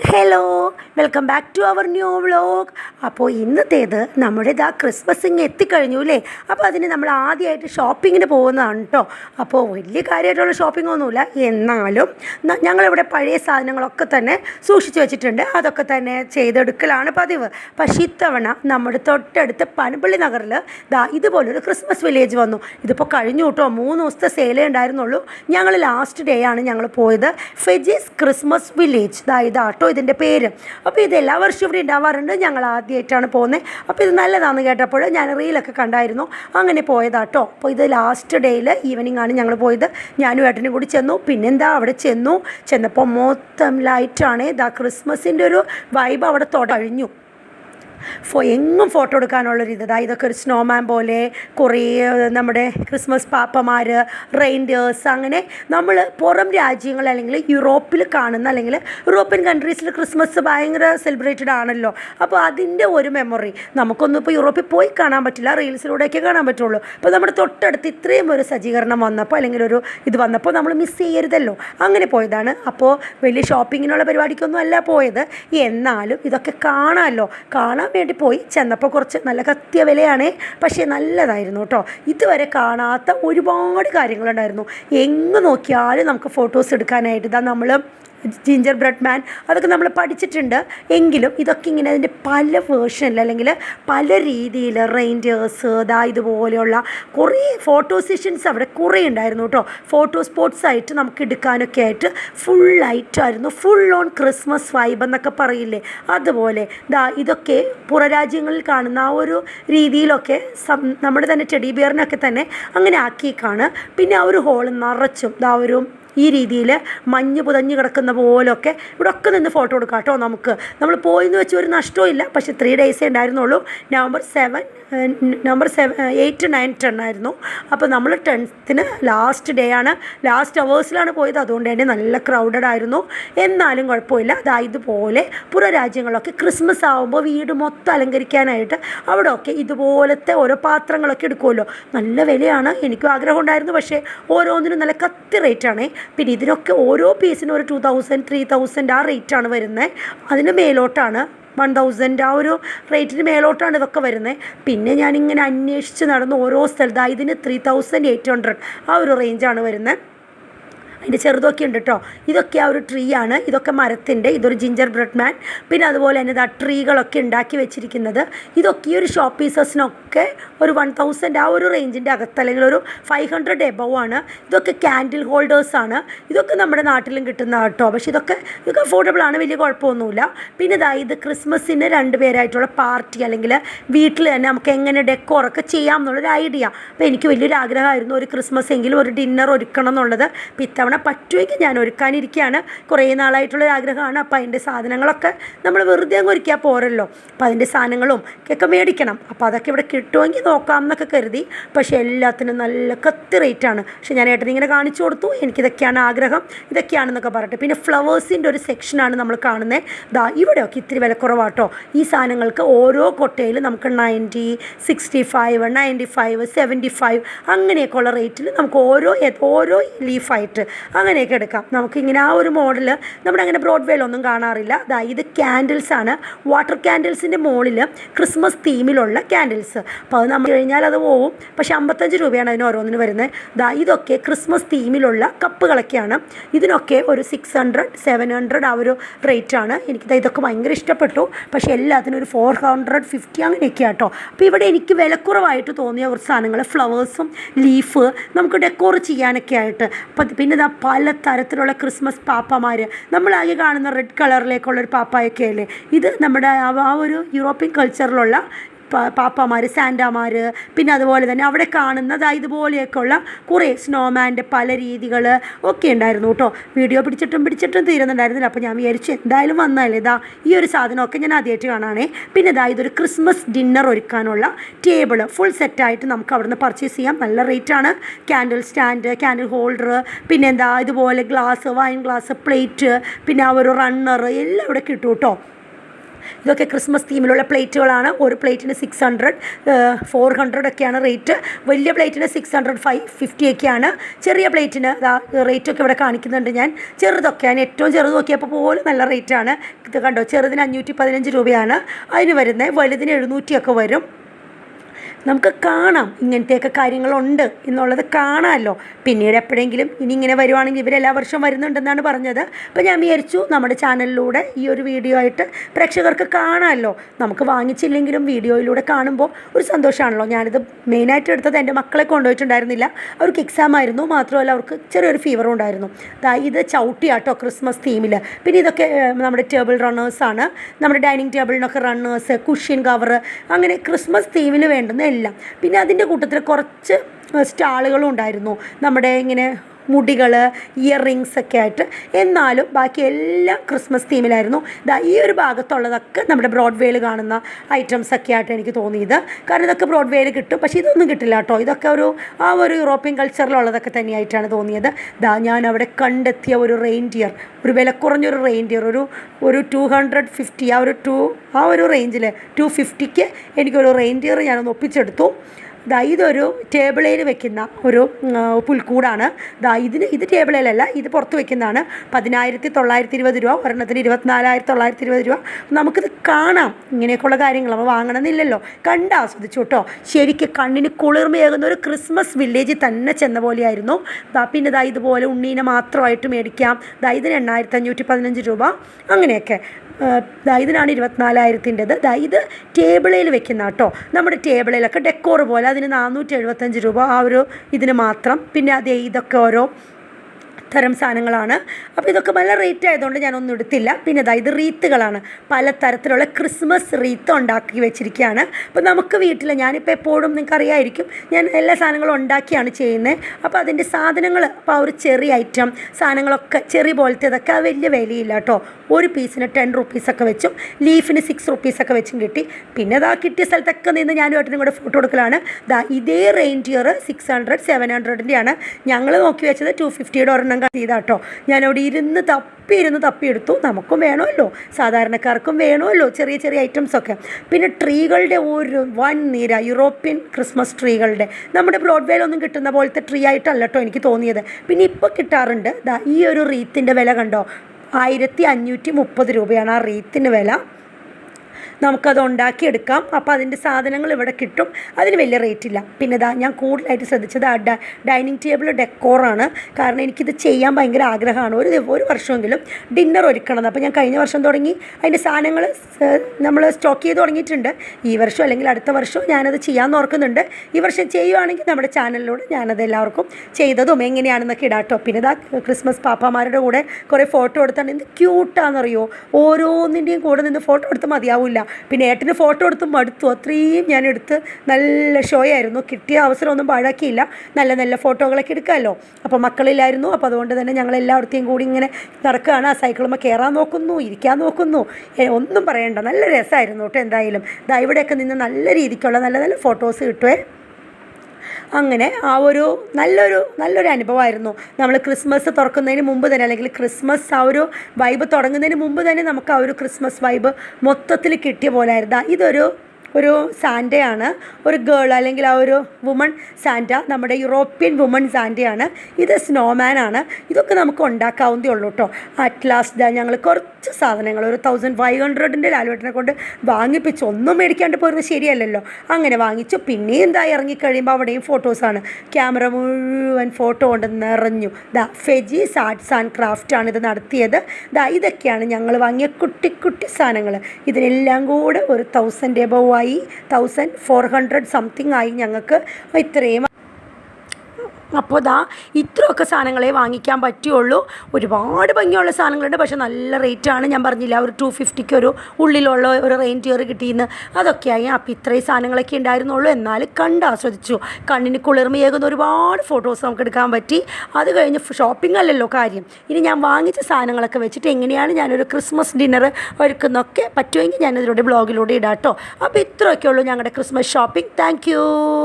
Hello welcome back to our new vlog അപ്പോൾ ഇന്നത്തേത് നമ്മുടെ ഇതാ ക്രിസ്മസ് ഇങ്ങ് എത്തിക്കഴിഞ്ഞു അല്ലേ അപ്പോൾ അതിന് നമ്മൾ ആദ്യമായിട്ട് ഷോപ്പിങ്ങിന് പോകുന്നതാണ് കേട്ടോ അപ്പോൾ വലിയ കാര്യമായിട്ടുള്ള ഷോപ്പിംഗ് ഒന്നുമില്ല. എന്നാലും ഞങ്ങളിവിടെ പഴയ സാധനങ്ങളൊക്കെ തന്നെ സൂക്ഷിച്ച് വെച്ചിട്ടുണ്ട്. അതൊക്കെ തന്നെ ചെയ്തെടുക്കലാണ് പതിവ്. പക്ഷേ ഇത്തവണ നമ്മുടെ തൊട്ടടുത്ത് പനപ്പള്ളി നഗറിൽ ദാ ഇതുപോലൊരു ക്രിസ്മസ് വില്ലേജ് വന്നു. ഇതിപ്പോൾ കഴിഞ്ഞു കേട്ടോ മൂന്ന് ദിവസത്തെ സെയിലേ ഉണ്ടായിരുന്നുള്ളൂ. ഞങ്ങൾ ലാസ്റ്റ് ഡേ ആണ് ഞങ്ങൾ പോയത്. ഫെജീസ് ക്രിസ്മസ് വില്ലേജ് ദാ ഇതാട്ടോ ഇതിന്റെ പേര്. അപ്പോൾ ഇത് എല്ലാ വർഷവും ഇവിടെ ഉണ്ടാവാറുണ്ട്. ഞങ്ങൾ ആദ്യമായിട്ടാണ് പോകുന്നത്. അപ്പോൾ ഇത് നല്ലതാണെന്ന് കേട്ടപ്പോൾ ഞാൻ റീലൊക്കെ കണ്ടായിരുന്നു. അങ്ങനെ പോയതാട്ടോ. അപ്പോൾ ഇത് ലാസ്റ്റ് ഡേയിൽ ഈവനിങ് ആണ് ഞങ്ങൾ പോയത്. ഞാനും ഏട്ടനും കൂടി ചെന്നു. പിന്നെന്താ? അവിടെ ചെന്നു. ചെന്നപ്പോൾ മൊത്തം ലൈറ്റാണ് ഇതാ ക്രിസ്മസിന്റെ ഒരു വൈബ് അവിടെ തുടഞ്ഞു ഫോ എങ്ങും ഫോട്ടോ എടുക്കാനുള്ള ഒരു അതായത് ഇതൊക്കെ ഒരു സ്നോമാൻ പോലെ കുറേ നമ്മുടെ ക്രിസ്മസ് പാപ്പമാർ റെയിൻഡേഴ്സ് അങ്ങനെ നമ്മൾ പുറം രാജ്യങ്ങൾ അല്ലെങ്കിൽ യൂറോപ്പിൽ കാണുന്ന അല്ലെങ്കിൽ യൂറോപ്യൻ കൺട്രീസിൽ ക്രിസ്മസ് ഭയങ്കര സെലിബ്രേറ്റഡ് ആണല്ലോ. അപ്പോൾ അതിന്റെ ഒരു മെമ്മറി നമുക്കൊന്നും ഇപ്പോൾ യൂറോപ്പിൽ പോയി കാണാൻ പറ്റില്ല. റീൽസിലൂടെയൊക്കെ കാണാൻ പറ്റുള്ളൂ. അപ്പോൾ നമ്മുടെ തൊട്ടടുത്ത് ഇത്രയും ഒരു സജ്ജീകരണം വന്നപ്പോൾ അല്ലെങ്കിൽ ഒരു ഇത് വന്നപ്പോൾ നമ്മൾ മിസ് ചെയ്യരുതല്ലോ. അങ്ങനെ പോയതാണ്. അപ്പോൾ വലിയ ഷോപ്പിങ്ങിനുള്ള പരിപാടിക്കൊന്നും അല്ല പോയത്. എന്നാലും ഇതൊക്കെ കാണാമല്ലോ കാണാൻ വേണ്ടി പോയി. ചെന്നപ്പോൾ കുറച്ച് നല്ല കത്തിയ വിലയാണ്. പക്ഷേ നല്ലതായിരുന്നു കേട്ടോ. ഇതുവരെ കാണാത്ത ഒരുപാട് കാര്യങ്ങളുണ്ടായിരുന്നു. എങ്ങ് നോക്കിയാലും നമുക്ക് ഫോട്ടോസ് എടുക്കാനായിട്ട് ഇതാ നമ്മൾ ജിഞ്ചർ ബ്രെഡ് മാൻ അതൊക്കെ നമ്മൾ പഠിച്ചിട്ടുണ്ട്. എങ്കിലും ഇതൊക്കെ ഇങ്ങനെ അതിന്റെ പല വേർഷനിൽ അല്ലെങ്കിൽ പല രീതിയിൽ റെയിൻഡേഴ്സ് ഇതാ ഇതുപോലെയുള്ള കുറേ ഫോട്ടോ സെഷൻസ് അവിടെ കുറേ ഉണ്ടായിരുന്നു കേട്ടോ. ഫോട്ടോ സ്പോട്ട്സ് ആയിട്ട് നമുക്ക് എടുക്കാനൊക്കെ ആയിട്ട് ഫുൾ ആയിട്ടായിരുന്നു ഫുൾ ഓൺ ക്രിസ്മസ് വൈബ് എന്നൊക്കെ പറയില്ലേ? അതുപോലെ ദാ ഇതൊക്കെ പുറരാജ്യങ്ങളിൽ കാണുന്ന ആ ഒരു രീതിയിലൊക്കെ നമ്മുടെ തന്നെ ടെഡി ബിയറിനൊക്കെ തന്നെ അങ്ങനെ ആക്കിയേക്കാണ്. പിന്നെ ആ ഒരു ഹോൾ നിറച്ചും ദാ ഒരു ഈ രീതിയിൽ മഞ്ഞ് പുതഞ്ഞ് കിടക്കുന്ന പോലൊക്കെ ഇവിടെ ഒക്കെ നിന്ന് ഫോട്ടോ എടുക്കാം കേട്ടോ നമുക്ക്. നമ്മൾ പോയി എന്ന് വെച്ച് ഒരു നഷ്ടവും ഇല്ല. പക്ഷേ ത്രീ ഡേയ്സേ ഉണ്ടായിരുന്നുള്ളൂ. November seven November seven eight nine ten ആയിരുന്നു. അപ്പോൾ നമ്മൾ ടെൻത്തിന് ലാസ്റ്റ് ഡേ ആണ്. ലാസ്റ്റ് അവേഴ്സിലാണ് പോയത്. അതുകൊണ്ട് തന്നെ നല്ല ക്രൗഡഡ് ആയിരുന്നു. എന്നാലും കുഴപ്പമില്ല. അതായതുപോലെ പുറ രാജ്യങ്ങളൊക്കെ ക്രിസ്മസ് ആകുമ്പോൾ വീട് മൊത്തം അലങ്കരിക്കാനായിട്ട് അവിടെയൊക്കെ ഇതുപോലത്തെ ഓരോ പാത്രങ്ങളൊക്കെ എടുക്കുമല്ലോ. നല്ല വിലയാണ്. എനിക്കും ആഗ്രഹം ഉണ്ടായിരുന്നു. പക്ഷേ ഓരോന്നിനും നല്ല കത്തി റേറ്റാണേ പിന്നെ ഇതിനൊക്കെ ഓരോ പീസിനും ഒരു ടു തൗസൻഡ് ത്രീ തൗസൻഡ് ആ റേറ്റാണ് വരുന്നത് അതിന് മേലോട്ടാണ് വൺ തൗസൻഡ് ആ ഒരു റേറ്റിന് മേലോട്ടാണ് ഇതൊക്കെ വരുന്നത് പിന്നെ ഞാനിങ്ങനെ അന്വേഷിച്ച് നടന്ന് ഓരോ സ്ഥലത്ത് ഇതിന് ത്രീ തൗസൻഡ് എയ്റ്റ് ഹൺഡ്രഡ് ആ ഒരു റേഞ്ചാണ് വരുന്നത് അതിന്റെ ചെറുതൊക്കെ ഉണ്ട് കേട്ടോ ഇതൊക്കെ ആ ഒരു ട്രീ ആണ്. ഇതൊക്കെ മരത്തിന്റെ ഇതൊരു ജിഞ്ചർ ബ്രെഡ് മാൻ പിന്നെ അതുപോലെ തന്നെ ഇതാ ട്രീകളൊക്കെ ഉണ്ടാക്കി വെച്ചിരിക്കുന്നത്. ഇതൊക്കെ ഈ ഒരു ഷോപ്പ് പീസസിനൊക്കെ ഒരു വൺ തൗസൻഡ് ആ ഒരു റേഞ്ചിന്റെ അകത്ത് അല്ലെങ്കിൽ ഒരു ഫൈവ് ഹൺഡ്രഡ് എബവ് ആണ്. ഇതൊക്കെ ക്യാൻഡിൽ ഹോൾഡേഴ്സ് ആണ്. ഇതൊക്കെ നമ്മുടെ നാട്ടിലും കിട്ടുന്ന കേട്ടോ. പക്ഷേ ഇതൊക്കെ ഇതൊക്കെ അഫോർഡബിൾ ആണ്. വലിയ കുഴപ്പമൊന്നുമില്ല. പിന്നെ ഇതാ ഇത് ക്രിസ്മസിന് രണ്ട് പേരായിട്ടുള്ള പാർട്ടി അല്ലെങ്കിൽ വീട്ടിൽ തന്നെ നമുക്ക് എങ്ങനെ ഡെക്കോറൊക്കെ ചെയ്യാം എന്നുള്ളൊരു ഐഡിയ അപ്പോൾ എനിക്ക് വലിയൊരു ആഗ്രഹമായിരുന്നു ഒരു ക്രിസ്മസ് എങ്കിലും ഒരു ഡിന്നർ ഒരുക്കണം എന്നുള്ളത്. അപ്പോൾ ഇത്തവണ പറ്റുമെങ്കിൽ ഞാൻ ഒരുക്കാനിരിക്കുകയാണ്. കുറേ നാളായിട്ടുള്ളൊരു ആഗ്രഹമാണ്. അപ്പോൾ അതിന്റെ സാധനങ്ങളൊക്കെ നമ്മൾ വെറുതെ അങ്ങ് ഒരുക്കിയാൽ പോരല്ലോ. അപ്പോൾ അതിന്റെ സാധനങ്ങളും ഒക്കെ മേടിക്കണം. അപ്പോൾ അതൊക്കെ ഇവിടെ കിട്ടുമെങ്കിൽ നോക്കാം എന്നൊക്കെ കരുതി. പക്ഷേ എല്ലാത്തിനും നല്ല കത്തി റേറ്റാണ് പക്ഷേ ഞാൻ ഏട്ടൻ ഇങ്ങനെ കാണിച്ചു കൊടുത്തു. എനിക്കിതൊക്കെയാണ് ആഗ്രഹം. ഇതൊക്കെയാണെന്നൊക്കെ പറയട്ടെ പിന്നെ ഫ്ലവേഴ്സിന്റെ ഒരു സെക്ഷനാണ് നമ്മൾ കാണുന്നത് ദാ ഇവിടെയൊക്കെ ഇത്തിരി വിലക്കുറവാട്ടോ ഈ സാധനങ്ങൾക്ക് ഓരോ കൊട്ടയിൽ നമുക്ക് ninety sixty five ninety five seventy five അങ്ങനെയൊക്കെ ഉള്ള റേറ്റിൽ നമുക്ക് ഓരോ ഓരോ ലീഫായിട്ട് അങ്ങനെയൊക്കെ എടുക്കാം. നമുക്കിങ്ങനെ ആ ഒരു മോഡൽ നമ്മുടെ അങ്ങനെ ബ്രോഡ്വേയിലൊന്നും കാണാറില്ല. ദാ ഇത് ക്യാൻഡിൽസ് ആണ്. വാട്ടർ ക്യാൻഡിൽസിന്റെ മുകളിൽ ക്രിസ്മസ് തീമിലുള്ള ക്യാൻഡിൽസ് അപ്പോൾ അത് നമ്മൾ കഴിഞ്ഞാൽ അത് പോവും. പക്ഷേ അമ്പത്തഞ്ച് രൂപയാണ് അതിന് ഓരോന്നിന് വരുന്നത്. ദാ ഇതൊക്കെ ക്രിസ്മസ് തീമിലുള്ള കപ്പുകളൊക്കെയാണ്. ഇതിനൊക്കെ ഒരു സിക്സ് ഹൺഡ്രഡ് സെവൻ ഹൺഡ്രഡ് ആ ഒരു റേറ്റാണ് എനിക്ക് ഇതൊക്കെ ഭയങ്കര ഇഷ്ടപ്പെട്ടു. പക്ഷേ എല്ലാത്തിനും ഒരു ഫോർ ഹൺഡ്രഡ് ഫിഫ്റ്റി അങ്ങനെയൊക്കെ കേട്ടോ. അപ്പോൾ ഇവിടെ എനിക്ക് വിലക്കുറവായിട്ട് തോന്നിയ കുറച്ച് സാധനങ്ങൾ ഫ്ലവേഴ്സും ലീഫ് നമുക്ക് ഡെക്കോർ ചെയ്യാനൊക്കെ ആയിട്ട്. അപ്പം പിന്നെ ഇതാ പല തരത്തിലുള്ള ക്രിസ്മസ് പാപ്പമാർ നമ്മളാകെ കാണുന്ന റെഡ് കളറിലേക്കുള്ള ഒരു അല്ലേ ഇത് നമ്മുടെ ആ ഒരു യൂറോപ്യൻ കൾച്ചറിലുള്ള പാപ്പമാർ സാൻഡാമാർ പിന്നെ അതുപോലെ തന്നെ അവിടെ കാണുന്നത് ഇതുപോലെയൊക്കെയുള്ള കുറേ സ്നോമാന്റെ പല രീതികൾ ഒക്കെ ഉണ്ടായിരുന്നു കേട്ടോ. വീഡിയോ പിടിച്ചിട്ടും പിടിച്ചിട്ടും തീരുന്നുണ്ടായിരുന്നില്ല. അപ്പോൾ ഞാൻ വിചാരിച്ചു എന്തായാലും വന്നാലേ ഇതാ ഈ ഒരു സാധനമൊക്കെ ഞാൻ ആദ്യമായിട്ട് കാണാണേ. പിന്നെ ഇതാ ഇതൊരു ക്രിസ്മസ് ഡിന്നർ ഒരുക്കാനുള്ള ടേബിൾ ഫുൾ സെറ്റായിട്ട് നമുക്ക് അവിടുന്ന് പർച്ചേസ് ചെയ്യാം. നല്ല റേറ്റാണ് ക്യാൻഡിൽ സ്റ്റാൻഡ് ക്യാൻഡിൽ ഹോൾഡർ പിന്നെ എന്താ ഇതുപോലെ ഗ്ലാസ് വൈൻ ഗ്ലാസ് പ്ലേറ്റ് പിന്നെ ആ ഒരു റണ്ണർ എല്ലാം ഇവിടെ കിട്ടും കേട്ടോ. ഇതൊക്കെ ക്രിസ്മസ് തീമിലുള്ള പ്ലേറ്റുകളാണ്. ഒരു പ്ലേറ്റിന് സിക്സ് ഹൺഡ്രഡ് ഫോർ ഹൺഡ്രഡ് ഒക്കെയാണ് റേറ്റ് വലിയ പ്ലേറ്റിന് സിക്സ് ഹൺഡ്രഡ് ഫൈവ് ഫിഫ്റ്റി ഒക്കെയാണ്. ചെറിയ പ്ലേറ്റിന് റേറ്റൊക്കെ ഇവിടെ കാണിക്കുന്നുണ്ട് ഞാൻ. ചെറുതൊക്കെ ഏറ്റവും ചെറുത് നോക്കിയപ്പോൾ പോലും നല്ല റേറ്റാണ് ഇത് കണ്ടോ? ചെറുതിന് അഞ്ഞൂറ്റി പതിനഞ്ച് രൂപയാണ്. അതിന് വരുന്നത് വലുതിന് എഴുന്നൂറ്റിയൊക്കെ വരും. നമുക്ക് കാണാം ഇങ്ങനത്തെയൊക്കെ കാര്യങ്ങളുണ്ട് എന്നുള്ളത് കാണാമല്ലോ. പിന്നീട് എപ്പോഴെങ്കിലും ഇനി ഇങ്ങനെ വരുവാണെങ്കിൽ ഇവരെല്ലാ വർഷവും വരുന്നുണ്ടെന്നാണ് പറഞ്ഞത്. അപ്പോൾ ഞാൻ വിചാരിച്ചു നമ്മുടെ ചാനലിലൂടെ ഈ ഒരു വീഡിയോ ആയിട്ട് പ്രേക്ഷകർക്ക് കാണാമല്ലോ. നമുക്ക് വാങ്ങിച്ചില്ലെങ്കിലും വീഡിയോയിലൂടെ കാണുമ്പോൾ ഒരു സന്തോഷമാണല്ലോ. ഞാനിത് മെയിനായിട്ട് എടുത്തത് എന്റെ മക്കളെ കൊണ്ടുപോയിട്ടുണ്ടായിരുന്നില്ല. അവർക്ക് എക്സാം ആയിരുന്നു. മാത്രമല്ല അവർക്ക് ചെറിയൊരു ഫീവറും ഉണ്ടായിരുന്നു. ഇത് ചവിട്ടിയാട്ടോ ക്രിസ്മസ് തീമിൽ പിന്നെ ഇതൊക്കെ നമ്മുടെ ടേബിൾ റണ്ണേഴ്സാണ് നമ്മുടെ ഡൈനിങ് ടേബിളിനൊക്കെ റണ്ണേഴ്സ് കുഷ്യൻ കവർ അങ്ങനെ ക്രിസ്മസ് തീമിന് വേണ്ടുന്ന എല്ലാം. പിന്നെ അതിന്റെ കൂട്ടത്തിൽ കുറച്ച് സ്റ്റാളുകളും ഉണ്ടായിരുന്നു. നമ്മുടെ ഇങ്ങനെ മുടികൾ ഇയർ റിങ്സ് ഒക്കെ ആയിട്ട്. എന്നാലും ബാക്കി എല്ലാം ക്രിസ്മസ് തീമിലായിരുന്നു ദാ ഈ ഒരു ഭാഗത്തുള്ളതൊക്കെ നമ്മുടെ ബ്രോഡ്വേയിൽ കാണുന്ന ഐറ്റംസ് ഒക്കെ ആയിട്ട് എനിക്ക് തോന്നിയത്. കാരണം ഇതൊക്കെ ബ്രോഡ്വേയിൽ കിട്ടും. പക്ഷേ ഇതൊന്നും കിട്ടില്ല കേട്ടോ. ഇതൊക്കെ ഒരു ആ ഒരു യൂറോപ്യൻ കൾച്ചറിലുള്ളതൊക്കെ തന്നെയായിട്ടാണ് തോന്നിയത്. ദാ ഞാൻ അവിടെ കണ്ടെത്തിയ ഒരു റെയിൻഡിയർ ഒരു വില കുറഞ്ഞൊരു റെയിൻഡിയർ ഒരു ഒരു ടു ഹൺഡ്രഡ് ഫിഫ്റ്റി ആ ഒരു ടു ആ ഒരു റേഞ്ചിൽ ടു ഫിഫ്റ്റിക്ക് എനിക്കൊരു റെയിൻഡിയർ ഞാനൊന്ന് ഒപ്പിച്ചെടുത്തു. ദാ ഇതൊരു ടേബിളിൽ വെക്കുന്ന ഒരു പുൽക്കൂടാണ്. ദാ ഇതിന് ഇത് ടേബിളേലല്ല ഇത് പുറത്ത് വെക്കുന്നതാണ്. പതിനായിരത്തി തൊള്ളായിരത്തി ഇരുപത് രൂപ ഒരെണ്ണത്തിന് ഇരുപത്തിനാലായിരത്തി തൊള്ളായിരത്തി ഇരുപത് രൂപ. നമുക്കിത് കാണാം. ഇങ്ങനെയൊക്കെയുള്ള കാര്യങ്ങൾ നമ്മൾ വാങ്ങണമെന്നില്ലല്ലോ. കണ്ട് ആസ്വദിച്ചു കേട്ടോ. ശരിക്കും കണ്ണിന് കുളിർമയേകുന്ന ഒരു ക്രിസ്മസ് വില്ലേജിൽ തന്നെ ചെന്ന പോലെയായിരുന്നു. ദാ പിന്നെ ദാ ഇതുപോലെ ഉണ്ണീനെ മാത്രമായിട്ട് മേടിക്കാം. ദാ ഇതിന് എണ്ണായിരത്തി അഞ്ഞൂറ്റി പതിനഞ്ച് രൂപ. അങ്ങനെയൊക്കെ. ഇതിനാണ് ഇരുപത്തിനാലായിരത്തിന്റെത്. ദാ ഇത് ടേബിളിൽ വെക്കുന്ന കേട്ടോ. നമ്മുടെ ടേബിളിലൊക്കെ ഡെക്കോർ പോലെ അതിന് നാനൂറ്റി എഴുപത്തഞ്ച് രൂപ ആ ഒരു ഇതിന് മാത്രം. പിന്നെ അതേ ഇതൊക്കെ ഓരോ തരം സാധനങ്ങളാണ്. അപ്പോൾ ഇതൊക്കെ നല്ല റേറ്റ് ആയതുകൊണ്ട് ഞാനൊന്നും എടുത്തില്ല. പിന്നെ ഇതാ ഇത് റീത്തുകളാണ്. പല തരത്തിലുള്ള ക്രിസ്മസ് റീത്ത് ഉണ്ടാക്കി വെച്ചിരിക്കുകയാണ്. അപ്പോൾ നമുക്ക് വീട്ടിൽ ഞാനിപ്പോൾ എപ്പോഴും നിങ്ങൾക്ക് അറിയായിരിക്കും ഞാൻ എല്ലാ സാധനങ്ങളും ഉണ്ടാക്കിയാണ് ചെയ്യുന്നത്. അപ്പോൾ അതിന്റെ സാധനങ്ങൾ അപ്പോൾ ആ ഒരു ചെറിയ ഐറ്റം സാധനങ്ങളൊക്കെ ചെറിയ പോലത്തെ ഇതൊക്കെ വലിയ വിലയില്ല കേട്ടോ. ഒരു പീസിന് ടെൻ റുപ്പീസൊക്കെ വെച്ചും ലീഫിന് സിക്സ് റുപ്പീസൊക്കെ വെച്ചും കിട്ടി. പിന്നെ ഇതാ കിട്ടിയ സ്ഥലത്തൊക്കെ നിന്ന് ഞാനും ഏട്ടനും കൂടെ ഫോട്ടോ എടുക്കലാണ്. ദാ ഇതേ റേഞ്ചിയർ സിക്സ് ഹൺഡ്രഡ് സെവൻ ഹൺഡ്രഡിന്റെയാണ് ഞങ്ങൾ നോക്കി വെച്ചത് ടു ഫിഫ്റ്റിയുടെ ഒരെണ്ണം ചെയ്താട്ടോ. ഞാനവിടെ ഇരുന്ന് തപ്പി ഇരുന്ന് തപ്പിയെടുത്തു. നമുക്കും വേണമല്ലോ. സാധാരണക്കാർക്കും വേണമല്ലോ ചെറിയ ചെറിയ ഐറ്റംസൊക്കെ പിന്നെ ട്രീകളുടെ ഒരു വൻ നിര. യൂറോപ്യൻ ക്രിസ്മസ് ട്രീകളുടെ. നമ്മുടെ ബ്രോഡ്വേയിലൊന്നും കിട്ടുന്ന പോലത്തെ ട്രീ ആയിട്ടല്ല കേട്ടോ എനിക്ക് തോന്നിയത്. പിന്നെ ഇപ്പോൾ കിട്ടാറുണ്ട്. ഈ ഒരു റീത്തിന്റെ വില കണ്ടോ? ആയിരത്തി അഞ്ഞൂറ്റി മുപ്പത് രൂപയാണ് ആ റീത്തിന് വില. നമുക്കത് ഉണ്ടാക്കിയെടുക്കാം. അപ്പോൾ അതിന്റെ സാധനങ്ങൾ ഇവിടെ കിട്ടും. അതിന് വലിയ റേറ്റ് ഇല്ല. പിന്നെ ഇതാ ഞാൻ കൂടുതലായിട്ട് ശ്രദ്ധിച്ചത് ആ ഡൈനിങ് ടേബിൾ ഡെക്കോറാണ് കാരണം എനിക്കിത് ചെയ്യാൻ ഭയങ്കര ആഗ്രഹമാണ്. ഒരു ഒരു വർഷമെങ്കിലും ഡിന്നർ ഒരുക്കണം അപ്പോൾ ഞാൻ കഴിഞ്ഞ വർഷം തുടങ്ങി. അതിന്റെ സാധനങ്ങൾ നമ്മൾ സ്റ്റോക്ക് ചെയ്ത് തുടങ്ങിയിട്ടുണ്ട്. ഈ വർഷം അല്ലെങ്കിൽ അടുത്ത വർഷം ഞാനത് ചെയ്യാമെന്ന് ഓർക്കുന്നുണ്ട്. ഈ വർഷം ചെയ്യുവാണെങ്കിൽ നമ്മുടെ ചാനലിലൂടെ ഞാനത് എല്ലാവർക്കും ചെയ്തതും എങ്ങനെയാണെന്നൊക്കെ ഇടാട്ടോ പിന്നെ ഇതാ ക്രിസ്മസ് പാപ്പാമാരുടെ കൂടെ കുറേ ഫോട്ടോ എടുത്താണ് എന്ത് ക്യൂട്ടാണെന്നറിയോ ഓരോന്നിന്റെയും കൂടെ നിന്ന് ഫോട്ടോ എടുത്ത് മതിയാവില്ല പിന്നെ ഏട്ടന് ഫോട്ടോ എടുത്തും മടുത്തു. അത്രയും ഞാൻ എടുത്ത് നല്ല ഷോ ആയിരുന്നു. കിട്ടിയ അവസരമൊന്നും പാഴാക്കിയില്ല. നല്ല നല്ല ഫോട്ടോകളൊക്കെ എടുക്കാമല്ലോ അപ്പോൾ മക്കളില്ലായിരുന്നു. അപ്പോൾ അതുകൊണ്ട് തന്നെ ഞങ്ങൾ എല്ലായിടത്തെയും കൂടി ഇങ്ങനെ നടക്കുകയാണ്. ആ സൈക്കിളുമ്പോൾ കയറാൻ നോക്കുന്നു ഇരിക്കാൻ നോക്കുന്നു. ഒന്നും പറയണ്ട. നല്ല രസമായിരുന്നു കേട്ടോ എന്തായാലും. ദാ ഇവിടെയൊക്കെ നിന്ന് നല്ല രീതിക്കുള്ള നല്ല നല്ല ഫോട്ടോസ് കിട്ടുമേ അങ്ങനെ ആ ഒരു നല്ലൊരു നല്ലൊരു അനുഭവമായിരുന്നു. നമ്മൾ ക്രിസ്മസ് തുറക്കുന്നതിന് മുമ്പ് തന്നെ അല്ലെങ്കിൽ ക്രിസ്മസ് ആ ഒരു വൈബ് തുടങ്ങുന്നതിന് മുമ്പ് തന്നെ നമുക്ക് ആ ഒരു ക്രിസ്മസ് വൈബ് മൊത്തത്തിൽ കിട്ടിയ പോലായിരുന്നു ഇതൊരു ഒരു സാൻഡയാണ് ഒരു ഗേൾ അല്ലെങ്കിൽ ആ ഒരു വുമൺ സാൻഡ നമ്മുടെ യൂറോപ്യൻ വുമൺ സാൻഡയാണ് ഇത് സ്നോമാൻ ആണ്. ഇതൊക്കെ നമുക്ക് ഉണ്ടാക്കാവുന്നതേ ഉള്ളൂ കേട്ടോ അറ്റ് ലാസ്റ്റ് ദാ ഞങ്ങൾ കുറച്ച് സാധനങ്ങൾ ഒരു തൗസൻഡ് ഫൈവ് ഹൺഡ്രഡിന്റെ ലാലുവേട്ടനെ കൊണ്ട് വാങ്ങിപ്പിച്ചു. ഒന്നും മേടിക്കാണ്ട് പോയിരുന്നത് ശരിയല്ലല്ലോ. അങ്ങനെ വാങ്ങിച്ചു. പിന്നെയും എന്താ ഇറങ്ങിക്കഴിയുമ്പോൾ അവിടെയും ഫോട്ടോസാണ് ക്യാമറ മുഴുവൻ ഫോട്ടോ കൊണ്ട് നിറഞ്ഞു. ദാ ഫെജീസ് ആർട്സ് ആൻഡ് ക്രാഫ്റ്റ് ആണ് ഇത് നടത്തിയത്. ദാ ഇതൊക്കെയാണ് ഞങ്ങൾ വാങ്ങിയ കുട്ടി കുട്ടി സാധനങ്ങൾ ഇതിനെല്ലാം കൂടെ ഒരു തൗസൻഡ് എബവ് ആയി തൗസൻഡ് ഫോർ ഹൺഡ്രഡ് സംതിങ് ആയി ഞങ്ങൾക്ക് ഇത്രയും അപ്പോൾ ദാ ഇത്രയൊക്കെ സാധനങ്ങളെ വാങ്ങിക്കാൻ പറ്റുള്ളൂ. ഒരുപാട് ഭംഗിയുള്ള സാധനങ്ങളുണ്ട്. പക്ഷേ നല്ല റേറ്റാണ്. ഞാൻ പറഞ്ഞില്ല ഒരു ടു ഫിഫ്റ്റിക്ക് ഒരു ഉള്ളിലുള്ള ഒരു റേഞ്ച് കയറി കിട്ടിയെന്ന്. അതൊക്കെയായി. അപ്പോൾ ഇത്രയും സാധനങ്ങളൊക്കെ ഉണ്ടായിരുന്നുള്ളൂ. എന്നാൽ കണ്ട് ആസ്വദിച്ചു. കണ്ണിന് കുളിർമയേകുന്ന ഒരുപാട് ഫോട്ടോസ് നമുക്ക് എടുക്കാൻ പറ്റി. അത് കഴിഞ്ഞ് ഷോപ്പിംഗ് അല്ലല്ലോ കാര്യം. ഇനി ഞാൻ വാങ്ങിച്ച സാധനങ്ങളൊക്കെ വെച്ചിട്ട് എങ്ങനെയാണ് ഞാനൊരു ക്രിസ്മസ് ഡിന്നർ ഒരുക്കുന്നൊക്കെ പറ്റുമെങ്കിൽ ഞാനതിലൂടെ ബ്ലോഗിലൂടെ ഇടാം കേട്ടോ അപ്പോൾ ഇത്രയൊക്കെ ഉള്ളൂ ഞങ്ങളുടെ ക്രിസ്മസ് ഷോപ്പിംഗ് താങ്ക്